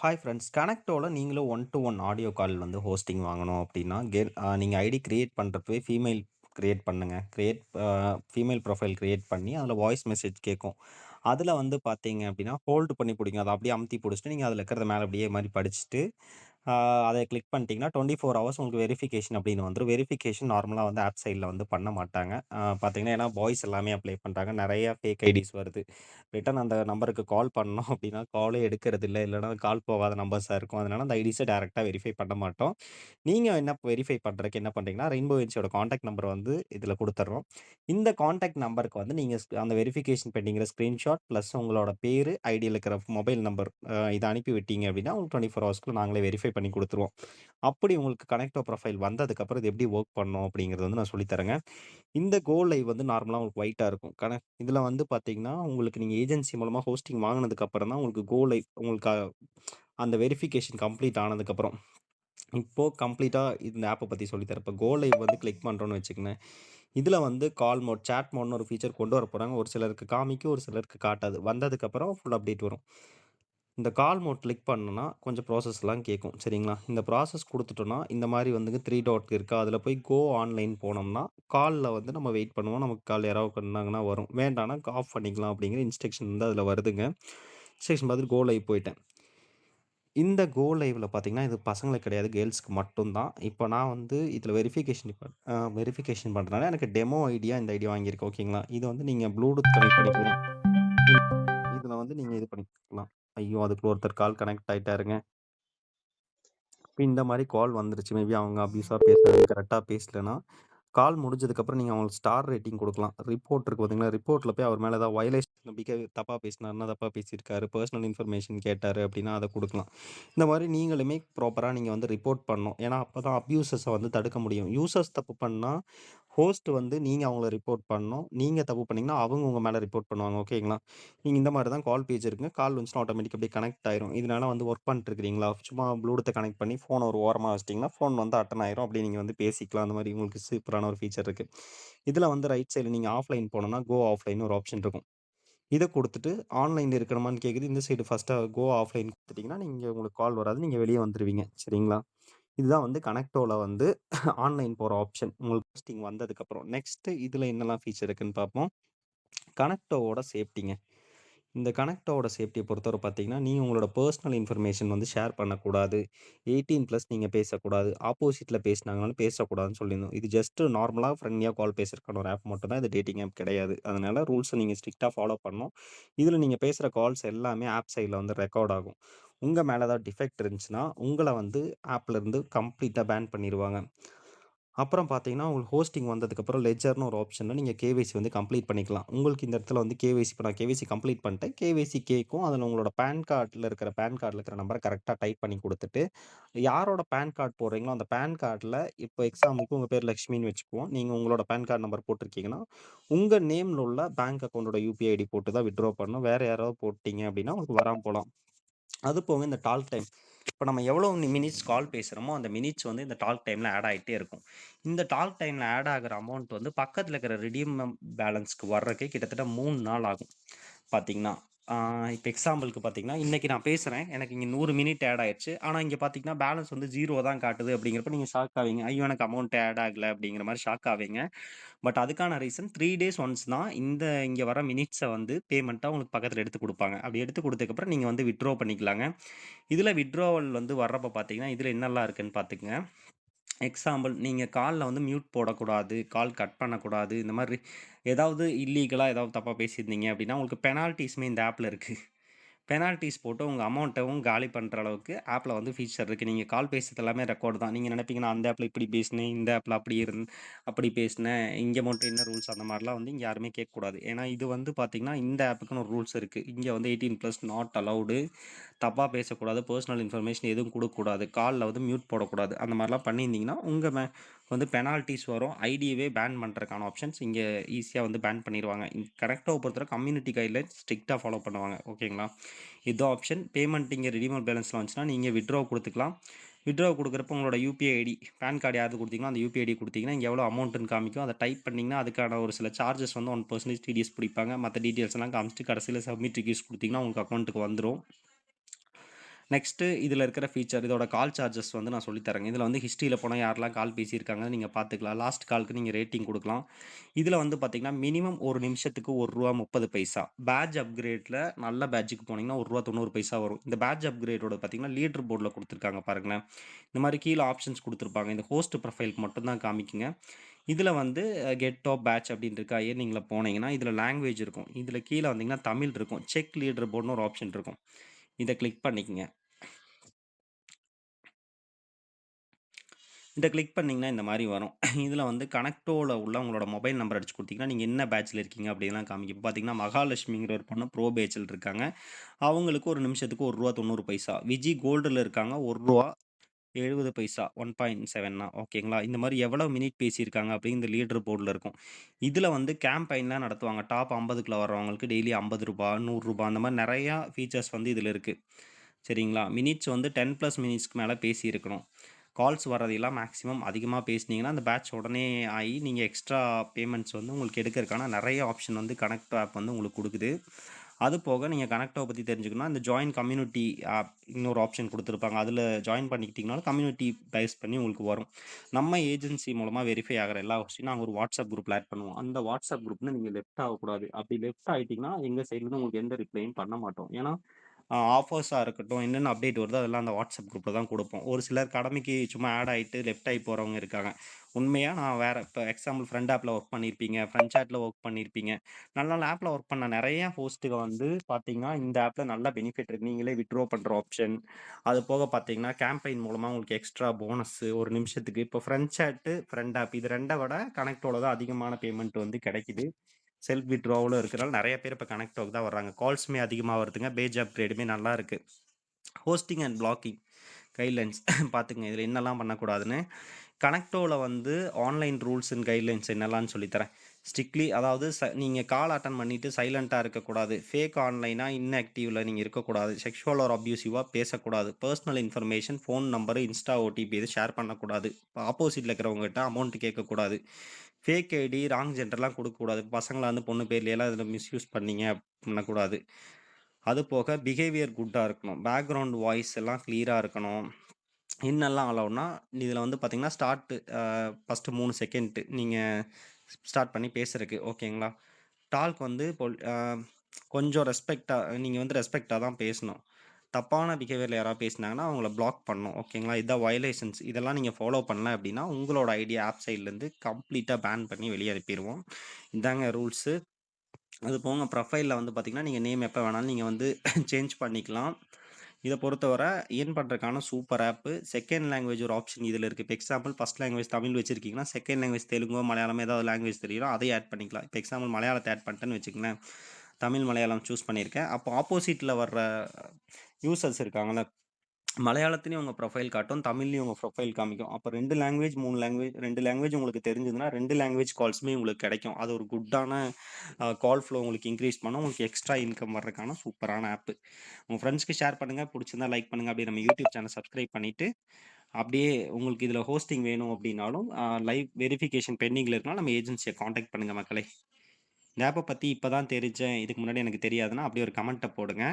Hi friends. கனெக்டோட நீங்களும் one to one audio call வந்து hosting வாங்கணும் அப்படின்னா கேல் நீங்கள் ஐடி கிரியேட் பண்ணுறப்பவே ஃபீமேல் க்ரியேட் பண்ணுங்கள் க்ரியேட் ஃபீமேல் ப்ரொஃபைல் க்ரியேட் பண்ணி, அதில் வாய்ஸ் மெசேஜ் கேட்கும். அதில் வந்து பார்த்தீங்க அப்படின்னா ஹோல்டு பண்ணி பிடிக்கும் அதை அப்படியே அமுத்தி பிடிச்சிட்டு நீங்கள் அதில் இருக்கிறத மேலே அப்படியே மாதிரி படிச்சுட்டு, அதை கிளிக் பண்ணிட்டீங்கன்னா, 24 ஹவர்ஸ் உங்களுக்கு வெரிஃபிகேஷன் அப்படின்னு வந்துடும் வெரிஃபிகேஷன் நார்மலாக வந்து ஆப் சைடில் வந்து பண்ண மாட்டாங்க. பார்த்தீங்கன்னா, ஏன்னா பாய்ஸ் எல்லாமே அப்ளை பண்ணுறாங்க நிறையா ஃபேக் ஐடிஸ் வருது. ரிட்டன் அந்த நம்பருக்கு கால் பண்ணோம் அப்படின்னா காலே எடுக்கிறது இல்லை இல்லைனா கால் போகாத நம்பர்ஸாக இருக்கும். அதனால அந்த ஐடிஸை டேரெக்டாக வெரிஃபை பண்ண மாட்டோம். நீங்கள் என்ன வெரிஃபை பண்ணுறதுக்கு என்ன பண்ணுறீங்கன்னா ரெயின்போ ஏஜென்சியோட கான்டாக்ட் நம்பர் வந்து இதில் கொடுத்துட்றோம் இந்த கான்டாக்ட் நம்பருக்கு வந்து நீங்கள் அந்த வெரிஃபிகேஷன் பெண்டிங்கிற ஸ்க்ரீன்ஷாட் ப்ளஸ் உங்களோட பேர் ஐடியில் இருக்கிற மொபைல் நம்பர் இதை அனுப்பி விட்டீங்க அப்படின்னா உங்களுக்கு 24 ஹவர்ஸ்க்குள்ள நாங்களே வெரிஃபை பண்ணி கொடுத்துருவோம் அப்படி உங்களுக்கு கனெக்டோ ப்ரொஃபைல் வந்ததுக்கப்புறம் இது எப்படி வொர்க் பண்ணும் அப்படிங்கிறது வந்து நான் சொல்லித்தரேங்க இந்த கோல் லைவ் வந்து நார்மலாக உங்களுக்கு ஒயிட்டாக இருக்கும். கன இதில் வந்து பார்த்தீங்கன்னா, உங்களுக்கு நீங்கள் ஏஜென்சி மூலமாக ஹோஸ்டிங் வாங்கினதுக்கப்புறம் தான் உங்களுக்கு கோ லைவ் உங்களுக்கு அந்த வெரிஃபிகேஷன் கம்ப்ளீட் ஆனதுக்கப்புறம். இப்போது கம்ப்ளீட்டாக இந்த ஆப்பை பற்றி சொல்லி தரேன். இப்போ கோ லைவ் வந்து கிளிக் பண்ணுறோன்னு வச்சுக்கோங்க இதில் வந்து கால் மோட், சாட் மோட்னு ஒரு ஃபீச்சர் கொண்டு வர போகிறாங்க ஒரு சிலருக்கு காமிக்கும், ஒரு சிலருக்கு காட்டாது. வந்ததுக்கப்புறம் ஃபுல் அப்டேட் வரும். இந்த கால் மோட் கிளிக் பண்ணோன்னா கொஞ்சம் ப்ராசஸ்லாம் கேட்கும். சரிங்களா? இந்த ப்ராசஸ் கொடுத்துட்டோன்னா இந்த மாதிரி வந்துங்க த்ரீ டாட் இருக்குது அதில் போய் கோ ஆன்லைன் போனோம்னா, காலில் வந்து நம்ம வெயிட் பண்ணுவோம். நமக்கு கால் யாராவது பண்ணாங்கன்னா வரும். வேண்டாம்னா ஆஃப் பண்ணிக்கலாம் அப்படிங்கிற இன்ஸ்ட்ரக்ஷன் வந்து அதில் வருதுங்க. இன்ஸ்ட்ரக்ஷன் பார்த்துட்டு கோ லைவ் போயிட்டேன். இந்த கோ லைவில் பார்த்தீங்கன்னா, இது பசங்களுக்கு கிடையாது. கேர்ள்ஸ்க்கு மட்டும்தான் இப்போ நான் வந்து இதில் வெரிஃபிகேஷன் வெரிஃபிகேஷன் பண்ணுறதுனால எனக்கு டெமோ ஐடியா இந்த ஐடியா வாங்கியிருக்கேன். ஓகேங்களா? இது வந்து நீங்கள் ப்ளூடூத் கனெக்ட் பண்ணிக்கலாம். இதில் வந்து நீங்கள் இது பண்ணிக்கலாம். ஐயோ! அதுக்குள்ள ஒருத்தர் கால் கனெக்ட் ஆயிட்டாருங்க. இப்போ இந்த மாதிரி கால் வந்துருச்சு. மேபி அவங்க அபியூஸாக பேசுறது கரெக்டாக பேசலன்னா, கால் முடிஞ்சதுக்கப்புறம் நீங்கள் அவங்களுக்கு ஸ்டார் ரேட்டிங் கொடுக்கலாம் ரிப்போர்ட் இருக்கு பார்த்தீங்களா? ரிப்போர்ட்டில் போய் அவர் மேலே ஏதாவது வயலேஷன் பிஹேவியர் தப்பாக பேசினார்னா தப்பாக பேசியிருக்காரு. பர்சனல் இன்ஃபர்மேஷன் கேட்டார் அப்படின்னா அதை கொடுக்கலாம் இந்த மாதிரி நீங்களுமே ப்ராப்பராக நீங்கள் வந்து ரிப்போர்ட் பண்ணணும். ஏன்னா, அப்பதான் அப்யூசஸை வந்து தடுக்க முடியும். யூசர்ஸ் தப்பு பண்ணால் ஹோஸ்ட் வந்து நீங்கள் அவங்கள ரிப்போர்ட் பண்ணணும். நீங்கள் தப்பு பண்ணிங்கன்னா அவங்க உங்கள் மேலே ரிப்போர்ட் பண்ணுவாங்க. ஓகேங்களா? நீங்கள் இந்த மாதிரி தான் கால் பேஜ் இருக்குங்க. கால் வந்துச்சுன்னா ஆட்டோமேட்டிக் அப்படியே கனெக்ட் ஆயிரும். இதனால வந்து ஒர்க் பண்ணிட்டுருக்கிறீங்களா சும்மா ப்ளூடூத்த கனெக்ட் பண்ணி ஃபோன் ஒரு ஓரமாக வச்சிட்டிங்கன்னா ஃபோன் வந்து அட்டன் ஆயிரும். அப்படி நீங்கள் வந்து பேசிக்கலாம். அந்த மாதிரி உங்களுக்கு சூப்பரான ஒரு ஃபீச்சர் இருக்குது இதில் வந்து ரைட் சைடில் நீங்கள் ஆஃப்லைன் போனோம்னா, கோ ஆஃப்லைன் ஒரு ஆப்ஷன் இருக்கும். இதை கொடுத்துட்டு ஆன்லைன் இருக்கணுமான்னு கேட்குது. இந்த சைடு ஃபஸ்ட்டாக கோ ஆஃப்லைன் கொடுத்துட்டிங்கன்னா நீங்கள் உங்களுக்கு கால் வராது. நீங்கள் வெளியே வந்துருவீங்க. சரிங்களா? இதுதான் வந்து கனெக்டோவில் வந்து ஆன்லைன் போகிற ஆப்ஷன். உங்களுக்கு ஹோஸ்டிங் வந்ததுக்கப்புறம். நெக்ஸ்ட்டு இதில் என்னெல்லாம் ஃபீச்சர் இருக்குன்னு பார்ப்போம். கனெக்டோவோட சேஃப்டிங்க. இந்த கனெக்டோட சேஃப்டியை பொறுத்தவரை பார்த்தீங்கன்னா, நீங்கள் உங்களோட பர்சனல் இன்ஃபர்மேஷன் வந்து ஷேர் பண்ணக்கூடாது. எயிட்டீன் ப்ளஸ் நீங்கள் பேசக்கூடாது. ஆப்போசிட்டில் பேசினாங்கனாலும் பேசக்கூடாதுன்னு சொல்லியிருந்தோம். இது ஜஸ்ட் நார்மலாக ஃப்ரெண்ட்லியாக கால் பேசுறதுக்கான ஒரு ஆப் மட்டும் தான். இது டேட்டிங் ஆப் கிடையாது. அதனால் ரூல்ஸை நீங்கள் ஸ்ட்ரிக்டாக ஃபாலோ பண்ணணும். இதில் நீங்கள் பேசுகிற கால்ஸ் எல்லாமே ஆப் சைடில் வந்து ரெக்கார்ட் ஆகும். உங்கள் மேலே ஏதாவது டிஃபெக்ட் இருந்துச்சுன்னா, உங்களை வந்து ஆப்லேருந்து கம்ப்ளீட்டாக பேன் பண்ணிடுவாங்க அப்புறம் பார்த்தீங்கன்னா, உங்களுக்கு ஹோஸ்டிங் வந்ததுக்கப்புறம் லெஜர்னு ஒரு ஆப்ஷனில் நீங்கள் கேவைசி வந்து கம்ப்ளீட் பண்ணிக்கலாம். உங்களுக்கு இந்த இடத்துல வந்து கேவைசி இப்போ நான் கேவைசி கம்ப்ளீட் பண்ணிட்டேன். கேவைசி கேட்கும். அதில் உங்களோட பேன் கார்டில் இருக்கிற பேன் கார்டில் இருக்கிற நம்பரை கரெக்டாக டைப் பண்ணி கொடுத்துட்டு யாரோட பேன் கார்டு போடுறீங்களோ, அந்த பேன் கார்டில் இப்போ எக்ஸாம்பிள்க்கு உங்கள் பேர் லக்ஷ்மின்னு வச்சுக்குவோம். நீங்கள் உங்களோட பேன் கார்ட் நம்பர் போட்டிருக்கீங்கன்னா, உங்கள் நேம்ல உள்ள பேங்க் அக்கவுண்டோட யுபிஐ ஐடி போட்டு தான் விட்ரா பண்ணணும். வேறு யாராவது போட்டிங்க அப்படின்னா உங்களுக்கு வராமல் போகலாம் அது போக இந்த டால்க் டைம். இப்போ நம்ம எவ்வளோ மினிட்ஸ் கால் பேசுகிறோமோ அந்த மினிட்ஸ் வந்து இந்த டால்க் டைமில் ஆட் ஆகிட்டே இருக்கும். இந்த டால்க் டைமில் ஆட் ஆகிற அமௌண்ட் வந்து பக்கத்தில் இருக்கிற ரிடீம் பேலன்ஸ்க்கு வர்றதுக்கு கிட்டத்தட்ட மூணு நாள் ஆகும். பார்த்தீங்கன்னா, இப்போ எக்ஸாம்பிளுக்கு பார்த்தீங்கன்னா, இன்றைக்கி நான் பேசுகிறேன் எனக்கு இங்கே நூறு மினிட் ஆட் ஆயிடுச்சு ஆனால் இங்கே பார்த்தீங்கன்னா, பேலன்ஸ் வந்து ஜீரோ தான் காட்டுது அப்படிங்கிறப்ப நீங்கள் ஷாக் ஆவீங்க. ஐயோ! எனக்கு அமௌண்ட் ஆட் ஆகலை அப்படிங்கிற மாதிரி ஷாக் ஆவீங்க. பட் அதுக்கான ரீசன் த்ரீ டேஸ் ஒன்ஸ் தான் இந்த இங்கே வர மினிட்ஸை வந்து பேமெண்ட்டாக உங்களுக்கு பக்கத்தில் எடுத்து கொடுப்பாங்க அப்படி எடுத்து கொடுத்ததுக்கப்புறம் நீங்கள் வந்து விட்ரோ பண்ணிக்கலாங்க. இதில் விட்ரோவல் வந்து வர்றப்ப பார்த்தீங்கன்னா, இதில் என்னெல்லாம் இருக்குதுன்னு பார்த்துக்கங்க. எக்ஸாம்பிள் நீங்கள் காலில் வந்து மியூட் போடக்கூடாது. கால் கட் பண்ணக்கூடாது. இந்த மாதிரி ஏதாவது இல்லீகலாக ஏதாவது தப்பாக பேசியிருந்தீங்க அப்படின்னா உங்களுக்கு பெனால்ட்டிஸுமே இந்த ஆப்பில் இருக்குது பெனால்ட்டிஸ் போட்டு உங்கள் அமௌண்ட்டவும் காலி பண்ணுற அளவுக்கு ஆப்பில் வந்து ஃபீச்சர் இருக்குது நீங்கள் கால் பேசுறது எல்லாமே ரெக்கார்டு தான். நீங்கள் நினைப்பீங்கன்னா அந்த ஆப்பில் இப்படி பேசினேன். இந்த ஆப்பில் அப்படி இருந் அப்படி பேசினேன். இங்கே மட்டும் என்ன ரூல்ஸ் அந்த மாதிரிலாம் வந்து இங்கே யாருமே கேட்கக்கூடாது. ஏன்னா இது வந்து பார்த்தீங்கன்னா, இந்த ஆப்புக்குன்னு ஒரு ரூல்ஸ் இருக்குது இங்கே வந்து 18 நாட் அலவுடு. தப்பாக பேசக்கூடாது. பர்சனல் இன்ஃபர்மேஷன் எதுவும் கொடுக்கக்கூடாது காலில் வந்து மியூட் போடக்கூடாது. அந்த மாதிரிலாம் பண்ணியிருந்தீங்கன்னா, உங்கள் மே வந்து பெனால்ட்டிஸ் வரும். ஐடியவே பேன் பண்ணுறதுக்கான ஆப்ஷன்ஸ் இங்கே ஈஸியாக வந்து பேன் பண்ணிருவாங்க. கரெக்டாக பொறுத்தவரை கம்யூனிட்டி கைட்லைன்ஸ் ஸ்ட்ரிக்டாக ஃபாலோ பண்ணுவாங்க. ஓகேங்களா? இது ஆப்ஷன். பேமெண்ட் இங்கே ரெடிமேட் பேலன்ஸில் வந்துச்சுன்னா, நீங்கள் விட்ரா கொடுத்துக்கலாம் விட்ரோ கொடுக்குறப்ப உங்களோட யூபிஐ ஐடி, பேன் கார்டு யாராவது கொடுத்தீங்களோ அந்த யூபிஐடி ஐடி குடுத்தீங்கன்னா, எவ்வளோ அமௌண்ட்டுன்னு காமிக்கும். அதை டைப் பண்ணிங்கன்னா அதுக்கான ஒரு சில சார்ஜஸ் வந்து ஒன் பர்சன்டேஜ் டிடிஎஸ் பிடிப்பாங்க. மற்ற டீட்டெயில்ஸ் எல்லாம் காமிச்சுட்டு கடைசில சப்மிட் ரிக்யூஸ் கொடுத்தீங்கன்னா உங்களுக்கு அக்கௌண்ட்டுக்கு வந்துடும் நெக்ஸ்ட்டு இதில் இருக்கிற ஃபீச்சர் இதோட கால் சார்ஜஸ் வந்து நான் சொல்லித்தரேங்க இதில் வந்து ஹிஸ்ட்ரியில் போனால் யாரெல்லாம் கால் பேசியிருக்காங்க நீங்கள் பார்த்துக்கலாம். லாஸ்ட் கால்க்கு நீங்கள் ரேட்டிங் கொடுக்கலாம் இதில் வந்து பார்த்தீங்கன்னா, மினிமம் ஒரு நிமிஷத்துக்கு ஒரு ரூபா முப்பது பைசா பேட்ச் அப்கிரேட்டில் நல்ல பேட்ஜுக்கு போனீங்கன்னா ரூ. 1.90 வரும். இந்த பேட்ச் அப்கிரேடோட பார்த்தீங்கன்னா, லீடர் போர்டில் கொடுத்துருக்காங்க பாருங்களேன். இந்த மாதிரி கீழே ஆப்ஷன்ஸ் கொடுத்துருப்பாங்க இந்த ஹோஸ்ட் ப்ரொஃபைலுக்கு மட்டும்தான் காமிக்குங்க. இதில் வந்து கெட் டாப் பேட்ச் அப்படின்னு இருக்கா நீங்கள் போனீங்கன்னா, இதில் லாங்குவேஜ் இருக்கும். இதில் கீழே வந்தீங்கன்னா, தமிழ் இருக்கும். செக் லீடர் போர்டுன்னு ஒரு ஆப்ஷன் இருக்கும். இதை கிளிக் பண்ணிக்கங்க. இதை கிளிக் பண்ணிங்கன்னா இந்த மாதிரி வரும். இதில் வந்து கனெக்டோவில் உள்ள உங்களோட மொபைல் நம்பர் அடிச்சு கொடுத்தீங்கன்னா நீங்கள் என்ன பேட்ச்ல இருக்கீங்க அப்படின்லாம் காமிக்கும். இப்போ பார்த்தீங்கன்னா, மகாலட்சுமிங்கிற ஒரு பொண்ணு ப்ரோ பேச்சில் இருக்காங்க. அவங்களுக்கு ஒரு நிமிஷத்துக்கு ஒரு ரூபா தொண்ணூறு பைசா விஜி கோல்டில் இருக்காங்க ஒரு ரூபா எழுபது பைசா ஒன் பாயிண்ட் செவன்னா ஓகேங்களா? இந்த மாதிரி எவ்வளோ மினிட் பேசியிருக்காங்க அப்படின்னு இந்த லீடர் போர்டில் இருக்கும். இதில் வந்து கேம்பெயின்லாம் நடத்துவாங்க. டாப் 50க்குள்ள வர்றவங்களுக்கு டெய்லி ஐம்பது ரூபா நூறுரூபா அந்த மாதிரி நிறையா ஃபீச்சர்ஸ் வந்து இதில் இருக்குது சரிங்களா? மினிட்ஸ் வந்து டென் ப்ளஸ் மினிட்ஸ்க்கு மேலே பேசியிருக்கணும். கால்ஸ் வர்றதையெல்லாம் மேக்ஸிமம் அதிகமாக பேசினீங்கன்னா, அந்த பேட்ச் உடனே ஆகி நீங்கள் எக்ஸ்ட்ரா பேமெண்ட்ஸ் வந்து உங்களுக்கு எடுக்கறக்கான நிறைய ஆப்ஷன் வந்து கனெக்ட் ஆப் வந்து உங்களுக்கு கொடுக்குது அது போக நீங்கள் கனெக்டோ பற்றி தெரிஞ்சுக்கணும்னா, இந்த ஜாயின் கம்யூனிட்டி ஆப் இன்னொரு ஆப்ஷன் கொடுத்துருப்பாங்க அதில் ஜாயின் பண்ணிக்கிட்டிங்கனாலும் கம்யூனிட்டி பேஸ் பண்ணி உங்களுக்கு வரும். நம்ம ஏஜென்சி மூலமாக வெரிஃபை ஆகிற எல்லா கொஸ்டினும் நாங்கள் ஒரு வாட்ஸ்அப் குரூப்பில் ஆட் பண்ணுவோம். அந்த வாட்ஸ்அப் குரூப்னு நீங்கள் லெஃப்ட் ஆகக்கூடாது. அப்படி லெஃப்ட் ஆகிட்டிங்கன்னா எங்கள் சைட்லேருந்து உங்களுக்கு எந்த ரிப்ளையும் பண்ண மாட்டோம். ஏன்னா, ஆஃபர்ஸாக இருக்கட்டும், என்னென்ன அப்டேட் வருதோ அதெல்லாம் அந்த வாட்ஸ்அப் குரூப்பில் தான் கொடுப்போம் ஒரு சிலர் கடமைக்கு சும்மா ஆட் ஆகிட்டு லெஃப்ட் ஆகி போகிறவங்க இருக்காங்க. உண்மையாக நான் வேறு இப்போ எக்ஸாம்பிள் ஃப்ரெண்ட் ஆப்பில் ஒர்க் பண்ணியிருப்பீங்க. ஃப்ரெண்ட் சாட்டில் ஒர்க் பண்ணியிருப்பீங்க. நல்ல நல்ல ஆப்பில் ஒர்க் பண்ண நிறைய ஹோஸ்ட்டுக வந்து பார்த்தீங்கன்னா, இந்த ஆப்பில் நல்ல பெனிஃபிட் இருக்கு. நீங்களே வித்ட்ரா பண்ணுற ஆப்ஷன், அது போக பார்த்தீங்கன்னா, கேம்பெயின் மூலமாக உங்களுக்கு எக்ஸ்ட்ரா போனஸ் ஒரு நிமிஷத்துக்கு இப்போ ஃப்ரெண்ட் சாட்டு, ஃப்ரெண்ட் ஆப் இது ரெண்டை விட கனெக்டோட தான் அதிகமான பேமெண்ட் வந்து கிடைக்குது செல்ஃப் வித்ட்ராவலும் இருக்கிறனால நிறைய பேர் இப்ப கனெக்டோக்கு தான் வர்றாங்க. கால்ஸுமே அதிகமாக வருதுங்க. பேஜ் அப்கிரேடுமே நல்லா இருக்குது ஹோஸ்டிங் அண்ட் பிளாக்கிங் கைட்லைன்ஸ் பார்த்துங்க இதில் என்னலாம் பண்ணக்கூடாதுன்னு. கனெக்டோவில் வந்து ஆன்லைன் ரூல்ஸ் அண்ட் கைட்லைன்ஸ் என்னலான்னு சொல்லித்தரேன் ஸ்ட்ரிக்ட்லி அதாவது ச நீங்கள் கால் அட்டன் பண்ணிவிட்டு சைலண்ட்டாக இருக்கக்கூடாது. ஃபேக் ஆன்லைனாக இன்ஆக்டிவில் நீங்கள் இருக்கக்கூடாது. செக்ஷுவல் ஆர் அப்யூசிவாக பேசக்கூடாது. Personal information, phone number Insta OTP இது ஷேர் பண்ணக்கூடாது. ஆப்போசிட்டில் இருக்கிறவங்ககிட்ட அமௌண்ட் கேட்கக்கூடாது. ஃபேக் ஐடி, ராங் ஜெண்டர்லாம் கொடுக்கக்கூடாது பசங்களை வந்து பொண்ணு பேர்லயெல்லாம் இதில் மிஸ்யூஸ் பண்ணீங்க பண்ணக்கூடாது. அது போக பிஹேவியர் குட்டாக இருக்கணும். பேக்ரவுண்ட் வாய்ஸ் எல்லாம் கிளியராக இருக்கணும். இன்னெல்லாம் அலோவ்ட்னா, இதில் வந்து பார்த்தீங்கன்னா, ஸ்டார்ட்டு ஃபஸ்ட்டு ஃபர்ஸ்ட்டு 3 செகண்ட் நீங்கள் ஸ்டார்ட் பண்ணி பேசுறதுக்கு ஓகேங்களா? டால்க் வந்து பொல் கொஞ்சம் ரெஸ்பெக்டாக நீங்கள் வந்து ரெஸ்பெக்டாக தான் பேசணும். தப்பான பிஹேவியரில் யாராவது பேசினாங்கன்னா, அவங்கள பிளாக் பண்ணணும். ஓகேங்களா? இதான் வயலேஷன்ஸ். இதெல்லாம் நீங்கள் ஃபாலோ பண்ணல அப்படின்னா, உங்களோட ஐடியா ஆப் சைட்லேருந்து கம்ப்ளீட்டாக பேன் பண்ணி வெளியே அனுப்பிடுவோம் இதாங்க ரூல்ஸு. அது போக ப்ரொஃபைலில் வந்து பார்த்திங்கன்னா நீங்கள் நேம் எப்போ வேணாலும் நீங்கள் வந்து சேஞ்ச் பண்ணிக்கலாம். இதை பொறுத்தவரை ஏன் பண்ணுறதுக்கான சூப்பர் ஆப்பு. செகண்ட் லாங்குவேஜ் ஒரு ஆப்ஷன் இதில் இருக்குது இப்போ எக்ஸாம்பிள் ஃபஸ்ட் லாங்குவேஜ் தமிழ் வச்சிருக்கீங்கன்னா, செகண்ட் லாங்குவேஜ் தெலுங்கோ, மலையாளம் ஏதாவது லாங்குவேஜ் தெரியும் அதை ஆட் பண்ணிக்கலாம். இப்போ எக்ஸாம்பிள் மலையாளத்தை ஆட் பண்ணிட்டேன்னு வச்சுக்கங்களேன். தமிழ், மலையாளம் சூஸ் பண்ணியிருக்கேன். அப்போ ஆப்போசிட்டில் வர்ற யூசர்ஸ் இருக்காங்கல்ல, மலையாளத்துலேயும் உங்கள் ப்ரொஃபைல் காட்டும். தமிழ்லையும் உங்கள் ப்ரொஃபைல் காமிக்கும். அப்போ ரெண்டு லாங்குவேஜ், மூணு லாங்குவேஜ் ரெண்டு லாங்குவேஜ் உங்களுக்கு தெரிஞ்சதுன்னா, ரெண்டு லாங்குவேஜ் கால்ஸுமே உங்களுக்கு கிடைக்கும் அது ஒரு குட்டான கால் ஃப்ளோ உங்களுக்கு இன்க்ரீஸ் பண்ணும். உங்களுக்கு எக்ஸ்ட்ரா இன்கம் வர்றதுக்கான சூப்பரான ஆப்பு. உங்கள் ஃப்ரெண்ட்ஸ்க்கு ஷேர் பண்ணுங்கள் பிடிச்சிருந்தா லைக் பண்ணுங்க. அப்படியே நம்ம யூடியூப் சேனல் சப்ஸ்கிரைப் பண்ணிவிட்டு அப்படியே உங்களுக்கு இதில் ஹோஸ்டிங் வேணும் அப்படின்னாலும், லைவ் வெரிஃபிகேஷன் பெண்டிங்கில் இருக்கனால நம்ம ஏஜென்சியை காண்டாக்ட் பண்ணுங்கள் மக்களே. இந்த ஆப்பை பற்றி இப்போ தான் தெரிஞ்சேன். இதுக்கு முன்னாடி எனக்கு தெரியாதுன்னா, அப்படியே ஒரு கமெண்ட்டை போடுங்க.